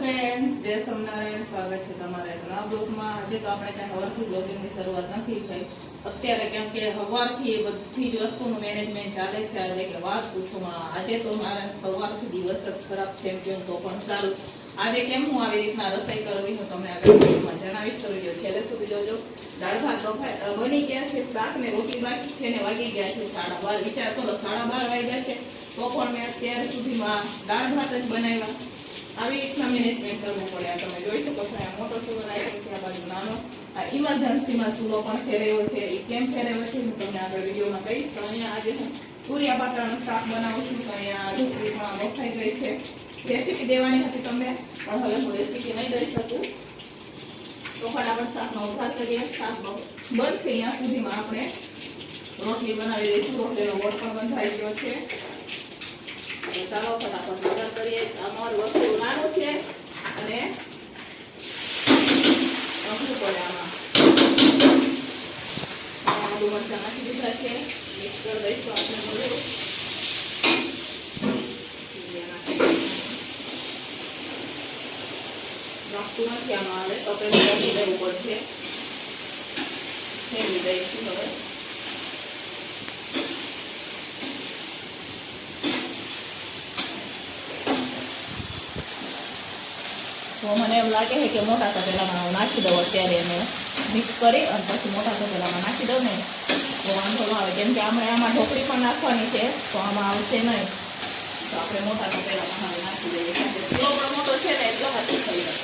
Friends જય સ્વામિનારાયણ. સ્વાગત છે તમારા નવા બ્લોગમાં. આજે તો આપણે કાંઈ હવારથી બ્લોગિંગની શરૂઆત નથી થઈ. અત્યારે કેમ કે સવારથી એ બધી જ વસ્તુનું મેનેજમેન્ટ ચાલે છે. એટલે કે વાત પૂછોમાં આજે તો મારા સવારથી દિવસ જ ખરાબ છે એમ કહું તો પણ સારું. આજે કેમ હું આવી રીતના રસોઈ કરવી હું તમને આગળ વિડીયોમાં જણાવીશ. તો વીડિયો છેલ્લે સુધી જોજો. દાળ ભાત બની ગયા છે શાક ને રોટલી બાકી છે ને વાગી ગયા છે સાડા બાર. વિચાર કરો, સાડા બાર વાગ્યા છે. તો પણ મેં અત્યાર સુધીમાં દાળ ભાત જ બનાવ્યા. આવી રીતના મેનેજમેન્ટ કરવું પડે. તમે જોઈ શકો છો, આ મોટો ચૂલો રાખ્યો છે, આ બાજુ નાનો. આ ઇમરજન્સીમાં ચૂલો પણ ફેરવ્યો છે. એ કેમ ફેરવ્યો છે, હું તમને આગળ વિડીયોમાં કહીશ. તો અહીંયા આજે હું પૂરિયા પાત્રનો શાક બનાવું છું, તો અહીંયા ઢોકળી પણ ગઈ છે. રેસીપી દેવાની હતી તમને, પણ હવે હું રેસીપી નહીં દઈ શકું. તો ફટાફટ શાકનો ઉધાર કરીએ. શાક બનશે ત્યાં સુધીમાં આપણે રોટલી બનાવી દઈશું. રોટલીનો વોટ પણ બંધાઈ ગયો છે. તો ફટાફટ કરીએ. અમારું વસ્તુ નાનું છે અને અઘરું પડે આમાં. આદુ મરચાં નાખી દીધા છે. મિક્સ કરી દઈશું આપણે બધું નાખતું નથી આમાં આવે તો નાખી દેવું પડશે. ફેરવી હવે. તો મને એમ લાગે છે કે મોટા તપેલામાં નાખી દઉં અત્યારે એને મિક્સ કરી અને પછી મોટા તપેલામાં નાખી દઉં ને, તો વાંધો ન આવે. કેમ કે આમાં આમાં ઢોકળી પણ નાખવાની છે, તો આમાં આવશે નહીં. તો આપણે મોટા તપેલામાં હવે નાખી દઈએ. એટલો પણ મોટો છે ને, એટલો હાથ થઈ જાય.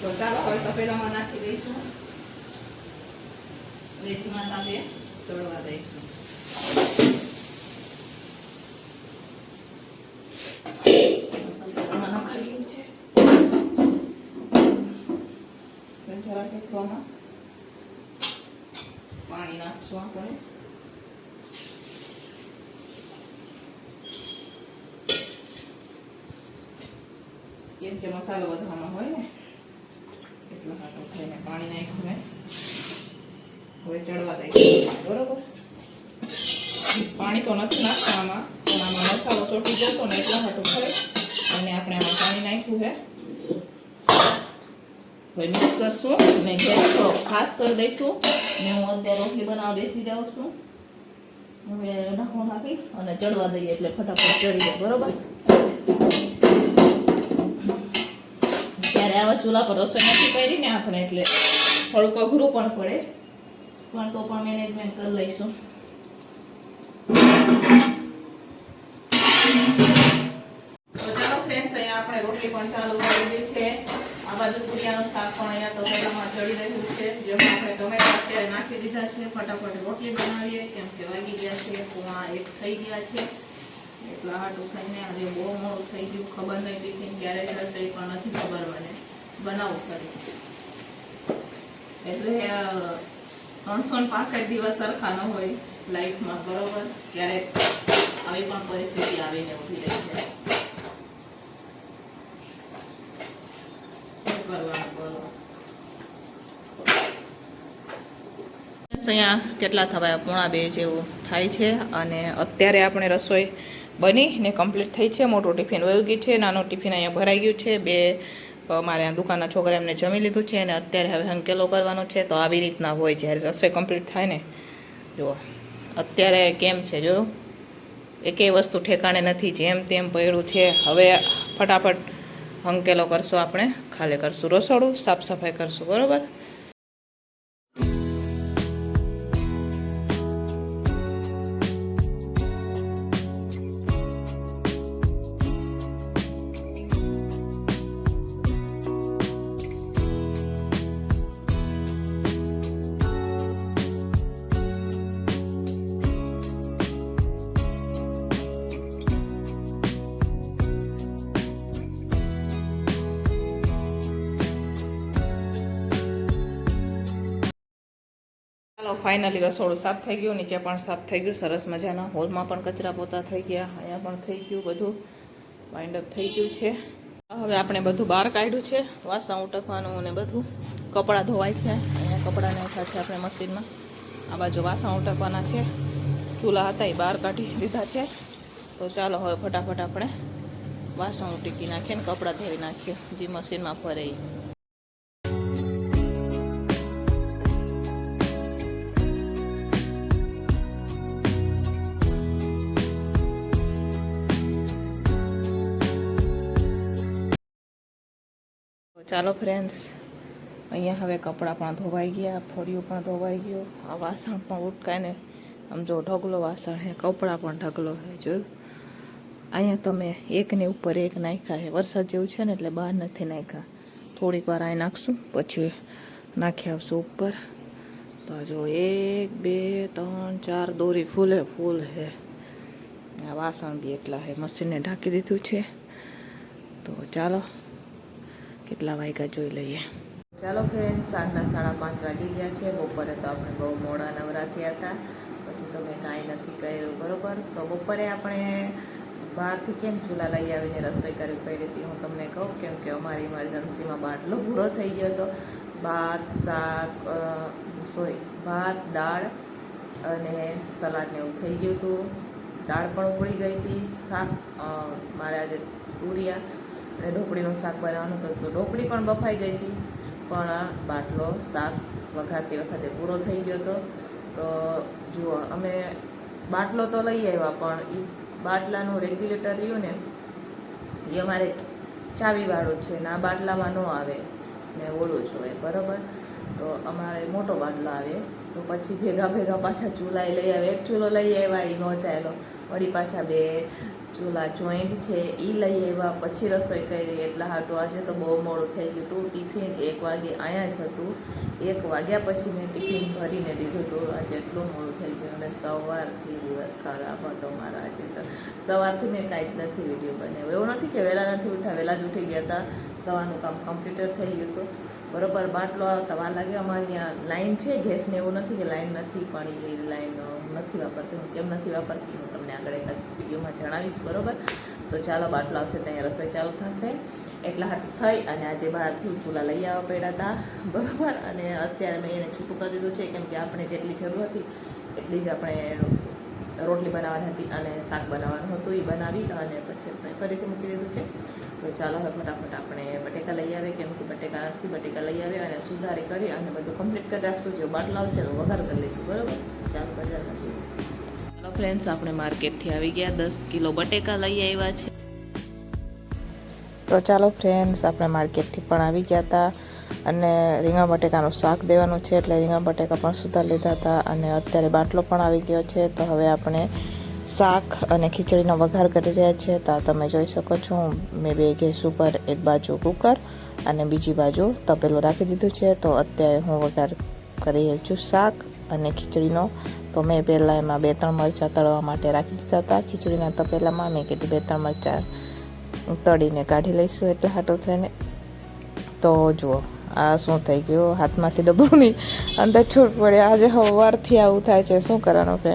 તો ચાલો હવે તપેલામાં નાખી દઈશું. વેચમાં તાપે ચડવા દઈશું તપેલામાં નખાઈ ગયું છે હવે જરાક એકવામાં પાણી નાખશું આપણે કેમ કે મસાલો બધામાં હોય ને એટલો હાટો થઈને પાણી નાખ્યું મેં હવે ચડવા દઈશું બરોબર પાણી તો નથી નાખવામાં પણ આમાં મસાલો ચોટી જતો ને એટલા હાટું થાય અને આપણે આમાં પાણી નાખ્યું છે હવે મિક્સ કરશું અને ગેસ તો ખાસ કરી દઈશું. ને હું અત્યારે રોટલી બનાવવા બેસી જાઉં છું. હવે નાખો નાખી અને ચડવા દઈએ એટલે ફટાફટ ચડી જાય, બરોબર? ત્યારે આવા ચૂલા પર રસોઈ નથી કરી ને આપણે, એટલે થોડુંક અઘરું પણ પડે. પણ તો પણ મેનેજમેન્ટ કરી લઈશું. ચાલો ફ્રેન્ડ્સ અહીંયા આપણે રોટલી પણ ચાલુ કરી દીધી છે. પૂરિયાનું શાક પણ અહીંયા તપેલામાં ચડી રહ્યું છે નાખી દીધા છે, ફટાફટ રોટલી બનાવીએ, કેમ કે વાગી ગયા છે, કુવા એક થઈ ગયા છે. એટલા હાટું થઈને આજે બહુ મોડું થઈ ગયું, ખબર નહીં ટિફિન ક્યારે થશે પણ નથી ખબર મને. બનાવું ખરી એટલે ત્રણસો ને પાસઠ દિવસ સરખા ન હોય લાઈફમાં, બરોબર? ક્યારેક આવી પણ પરિસ્થિતિ આવીને ઊભી રહી છે શું કરવાનું બોલો અહીંયા કેટલા થવાય? પોણા બે જેવું થાય છે અને અત્યારે આપણે રસોઈ બની ને કમ્પ્લીટ થઈ છે. મોટું ટિફિન વયું ગયું છે. નાનું ટિફિન અહીંયા ભરાઈ ગયું છે. બે મારે દુકાનના છોકરા એમને જમી લીધું છે અને અત્યારે હવે હંકેલો કરવાનો છે. તો આવી રીતના હોય જ્યારે રસોઈ કમ્પ્લીટ થાય ને. જુઓ, અત્યારે કેમ છે? જો, એકેય વસ્તુ ઠેકાણે નથી. જેમ તેમ પડ્યું છે. હવે ફટાફટ હંકેલો કરશું આપણે. ખાલી કરશું રસોડું, સાફ સફાઈ કરશું. બરાબર? ચાલો ફાઇનલી રસોડું સાફ થઈ ગયું, નીચે પણ સાફ થઈ ગયું, સરસ મજાના હોલમાં પણ કચરા પોતા થઈ ગયા, અહીંયા પણ થઈ ગયું બધું વાઇન્ડ થઈ ગયું છે. હવે આપણે બધું બહાર કાઢ્યું છે, વાસણ ઉટકવાનું અને બધું, કપડાં ધોવાય છે, અહીંયા કપડાં નાખ્યા છે આપણે મશીનમાં, આ બાજુ વાસણ ઉટકવાના છે, ચૂલા હતા એ બહાર કાઢી દીધા છે, તો ચાલો હવે ફટાફટ આપણે વાસણ ઉટકી નાખીએ ને કપડાં ધોઈ નાખીએ, જે મશીનમાં ફરે ચાલો ફ્રેન્ડ્સ અહીંયા હવે કપડાં પણ ધોવાઈ ગયા, ફળિયું પણ ધોવાઈ ગયું. આ વાસણ પણ ઉટકાઈને, આમ જો ઢગલો વાસણ હે કપડાં પણ ઢગલો હે જોયું? અહીંયા તમે એકની ઉપર એક નાખ્યા છે. વરસાદ જેવું છે ને એટલે બહાર નથી નાખ્યા. થોડીક વાર અહીં નાખશું, પછી નાખી આવશું ઉપર. તો જો એક, બે, ત્રણ, ચાર દોરી ફૂલે, ફૂલ હે આ વાસણ બી એટલા હે મશીનને ઢાંકી દીધું છે. તો ચાલો કેટલા વાગ્યા જોઈ લઈએ. ચાલો ફ્રેન્ડ સાંજના સાડા પાંચ વાગી ગયા છે. બપોરે તો આપણે બહુ મોડા નવરા થયા હતા. પછી તો મેં કાંઈ નથી કર્યું, બરાબર? તો બપોરે આપણે બહારથી કેમ ચૂલા લઈ આવીને રસોઈ કરવી પડી હતી? હું તમને કહું કેમ કે અમારી ઇમરજન્સીમાં બાટલો પૂરો થઈ ગયો હતો. ભાત, શાક સોરી ભાત, દાળ અને સલાડ ને એવું થઈ ગયું હતું. દાળ પણ ઉકળી ગઈ હતી. શાક મારે આજે તુરિયા ઢોકળીનું શાક બનાવવાનું હતું. તો ઢોકળી પણ બફાઈ ગઈ હતી, પણ બાટલો, શાક વઘારતી વખતે પૂરો થઈ ગયો હતો. તો જુઓ, અમે બાટલો તો લઈ આવ્યા, પણ એ બાટલાનું રેગ્યુલેટર રહ્યું ને એ અમારે ચાવીવાળું છે ને આ બાટલામાં ન આવે. ને ઓલું હોય, બરાબર? તો અમારે મોટો બાટલો આવે, તો પછી ભેગા ભેગા પાછા ચૂલા લઈ આવે એક ચૂલો લઈ આવ્યા એ નો ચાલ્યો. વળી પાછા બે ચૂલા જોઈન્ટ છે એ લઈ આવ્યા, પછી રસોઈ કરી, એટલા હાટું આજે તો બહુ મોડું થઈ ગયું હતું ટિફિન, એક વાગે અહીંયા જ હતું. એક વાગ્યા પછી મેં ટિફિન ભરીને દીધું હતું આજે એટલું મોડું થઈ ગયું અને સવારથી દિવસ ખરાબ હતો મારા આજે તો. સવારથી મેં કાંઈ જ નથી વીડિયો બનાવ્યો. એવું નથી કે વહેલા નથી ઉઠ્યા, વહેલા જ ઉઠી ગયા હતા. સવારનું કામ કમ્પ્લીટર થઈ ગયું હતું. બરોબર, બાટલો વાર લાગે અમારે ત્યાં લાઈન છે ગેસને, એવું નથી કે લાઈન નથી, પણ એ લાઈન નથી વાપરતી, હું કેમ નથી વાપરતી હું તમને આગળ એક વિડીયોમાં જણાવીશ, બરોબર? તો ચાલો બાટલો આવશે ત્યાં રસોઈ ચાલુ થશે. એટલા થઈ અને આજે બહારથી ચૂલા લઈ આવવા પડ્યા હતા બરોબર? અને અત્યારે મેં એને છૂટું કરી દીધું છે, કેમ કે આપણે જેટલી જરૂર હતી, એટલી જ આપણે રોટલી બનાવવાની હતી અને શાક બનાવવાનું હતું, એ બનાવી અને પછી ફરીથી મૂકી દીધું છે. તો ચાલો હવે ફટાફટ આપણે બટેકા લઈ આવે કેમ કે બટેકા નથી બટેકા લઈ આવે અને સુધારી કરી અને બધું કમ્પ્લીટ કરી રાખશું. જે બાટલો આવશે વઘાર કરી લઈશું બરાબર? ચાલો બજારમાં જઈએ. ચાલો ફ્રેન્ડ્સ આપણે માર્કેટથી આવી ગયા. દસ કિલો બટેકા લઈ આવ્યા છે. તો ચાલો ફ્રેન્ડ્સ આપણે માર્કેટથી પણ આવી ગયા હતા અને રીંગણ બટેકાનું શાક દેવાનું છે એટલે રીંગણ બટેકા પણ સુધાર લીધા હતા અને અત્યારે બાટલો પણ આવી ગયો છે. તો હવે આપણે શાક અને ખીચડીનો વઘાર કરી રહ્યા છીએ તો તમે જોઈ શકો છો. મેં બે ગેસ ઉપર એક બાજુ કુકર અને બીજી બાજુ તપેલું રાખી દીધું છે. તો અત્યારે હું વઘાર કરી રહી છું શાક અને ખીચડીનો. તો મેં પહેલાં એમાં બે ત્રણ મરચાં તળવા માટે રાખી દીધા હતા. ખીચડીના તપેલામાં મેં કીધું બે ત્રણ મરચાં તળીને કાઢી લઈશું એટલે હાટું થઈને. તો જુઓ, આ શું થઈ ગયું? હાથમાંથી ડબ્બાની અંદર છૂટ પડે. આજે સવારથી આવું થાય છે. શું કરવાનું કે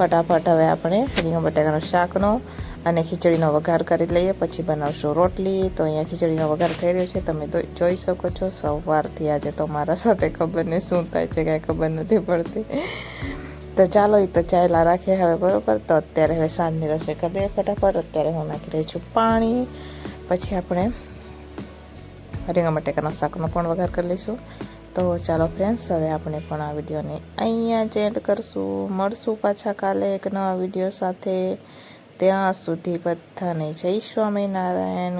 ફટાફટ હવે આપણે રીંગણ બટાકાનું શાકનો અને ખીચડીનો વઘાર કરી લઈએ. પછી બનાવશું રોટલી. તો અહીંયા ખીચડીનો વઘાર થઈ રહ્યો છે. તમે તો જોઈ શકો છો, સવારથી આજે તો મારા સાથે ખબર નહીં શું થાય છે, કાંઈ ખબર નથી પડતી. તો ચાલો એ તો ચાયલા રાખીએ હવે બરાબર. તો અત્યારે હવે સાંજની રસોઈ કરી દઈએ ફટાફટ. અત્યારે હું નાખી રહી છું પાણી. પછી આપણે રીંગણ બટેકાના શાકનો પણ વઘાર કરી લઈશું. તો ચાલો ફ્રેન્ડ્સ હવે આપણે પણ આ વિડીયોને અહીંયા જ એન્ડ કરશું. મળશું પાછા કાલે એક નવા વીડિયો સાથે. ત્યાં સુધી બધાને જય સ્વામિનારાયણ.